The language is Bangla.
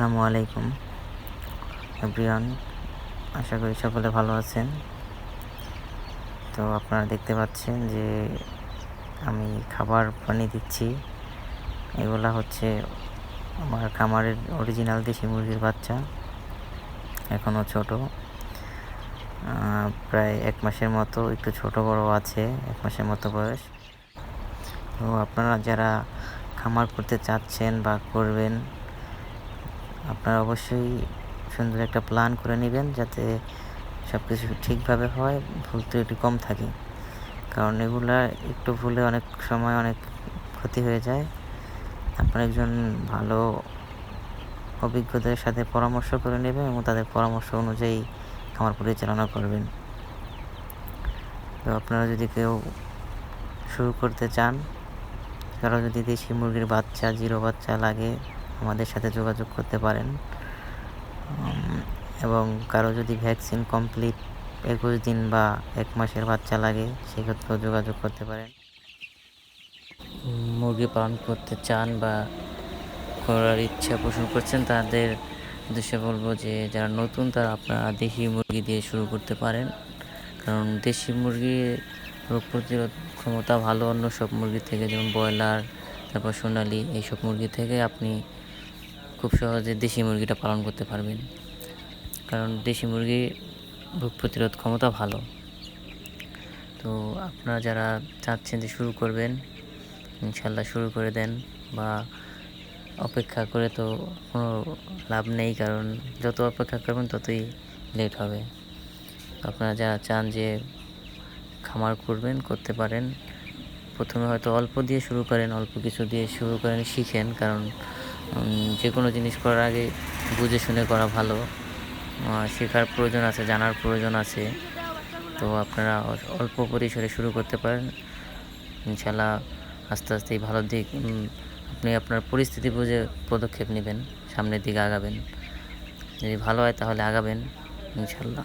আসসালামু আলাইকুম। এভরিওয়ান, আশা করি সকলে ভালো আছেন। তো আপনারা দেখতে পাচ্ছেন যে আমি খাবার পানি দিচ্ছি। এগুলা হচ্ছে আমার খামারের অরিজিনাল দেশি মুরগির বাচ্চা। এখনও ছোট। প্রায় এক মাসের মতো একটু ছোট বড় আছে, এক মাসের মতো বয়স। তো আপনারা যারা খামার করতে চাচ্ছেন বা করবেন আপনারা অবশ্যই সুন্দর একটা প্ল্যান করে নেবেন যাতে সব কিছু ঠিকভাবে হয়, ভুল ত্রুটি কম থাকে। কারণ এগুলা একটু ভুলে অনেক সময় অনেক ক্ষতি হয়ে যায়। আপনার একজন ভালো অভিজ্ঞদের সাথে পরামর্শ করে নেবেন এবং তাদের পরামর্শ অনুযায়ী খামার পরিচালনা করবেন। তো আপনারা যদি কেউ শুরু করতে চান, কারও যদি দেশি মুরগির বাচ্চা, জিরো বাচ্চা লাগে আমাদের সাথে যোগাযোগ করতে পারেন। এবং কারও যদি ভ্যাকসিন কমপ্লিট একুশ দিন বা এক মাসের বাচ্চা লাগে, সেক্ষেত্রেও যোগাযোগ করতে পারেন। মুরগি পালন করতে চান বা করার ইচ্ছা পোষণ করছেন, তাদের উদ্দেশ্যে বলব যে যারা নতুন, তারা আপনারা দেশি মুরগি দিয়ে শুরু করতে পারেন। কারণ দেশি মুরগির রোগ প্রতিরোধ ক্ষমতা ভালো অন্য সব মুরগি থেকে, যেমন ব্রয়লার, তারপর সোনালি, এইসব মুরগি থেকে আপনি খুব সহজে দেশি মুরগিটা পালন করতে পারবেন। কারণ দেশি মুরগির রোগ প্রতিরোধ ক্ষমতা ভালো। তো আপনারা যারা চাচ্ছেন যে শুরু করবেন, ইনশাল্লাহ শুরু করে দেন বা অপেক্ষা করে তো কোনো লাভ নেই, কারণ যত অপেক্ষা করবেন ততই লেট হবে। আপনারা যারা চান যে খামার করবেন, করতে পারেন, প্রথমে হয়তো অল্প দিয়ে শুরু করেন, অল্প কিছু দিয়ে শুরু করেন, শিখেন, কারণ যে কোনো জিনিস করার আগে বুঝে শুনে করা ভালো। শেখার প্রয়োজন আছে, জানার প্রয়োজন আছে। তো আপনারা অল্প পরিসরে শুরু করতে পারেন। ইনশাল্লাহ আস্তে আস্তে ভালো দিক আপনি আপনার পরিস্থিতি বুঝে পদক্ষেপ নেবেন, সামনের দিকে আগাবেন। যদি ভালো হয় তাহলে আগাবেন ইনশাল্লাহ